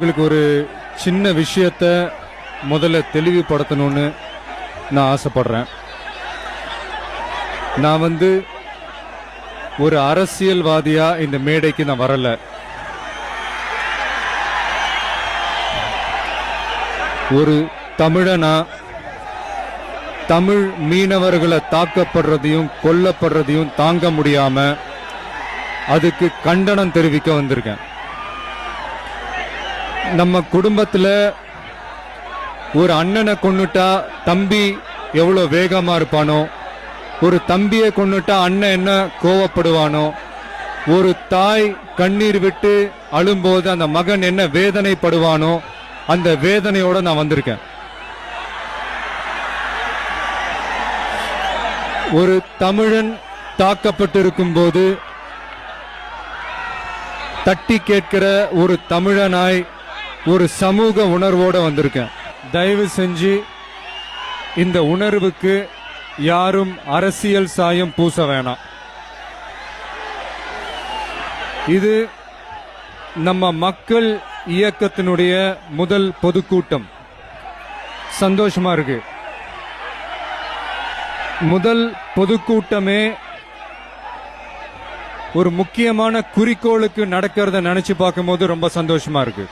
உங்களுக்கு ஒரு சின்ன விஷயத்த முதல்ல தெளிவுபடுத்தணும்னு நான் ஆசைப்படுறேன். நான் வந்து ஒரு அரசியல்வாதியா இந்த மேடைக்கு நான் வரல. ஒரு தமிழனா தமிழ் மீனவர்களை தாக்கப்படுறதையும் கொல்லப்படுறதையும் தாங்க முடியாம அதுக்கு கண்டனம் தெரிவிக்க வந்திருக்கேன். நம்ம குடும்பத்தில் ஒரு அண்ணனை கொண்டுட்டா தம்பி எவ்வளோ வேகமாக இருப்பானோ ஒரு தம்பியை கொண்டுட்டா அண்ணன் என்ன கோவப்படுவானோ ஒரு தாய் கண்ணீர் விட்டு அழும்போது அந்த மகன் என்ன வேதனைப்படுவானோ அந்த வேதனையோட நான் வந்திருக்கேன். ஒரு தமிழன் தாக்கப்பட்டிருக்கும் போது தட்டி கேட்கிற ஒரு தமிழனாய் ஒரு சமூக உணர்வோட வந்திருக்கேன். தயவு செஞ்சு இந்த உணர்வுக்கு யாரும் அரசியல் சாயம் பூச வேணாம். இது நம்ம மக்கள் இயக்கத்தினுடைய முதல் பொதுக்கூட்டம். சந்தோஷமா இருக்கு. முதல் பொதுக்கூட்டமே ஒரு முக்கியமான குறிக்கோளுக்கு நடக்கிறத நினைச்சு பார்க்கும்போது ரொம்ப சந்தோஷமா இருக்கு.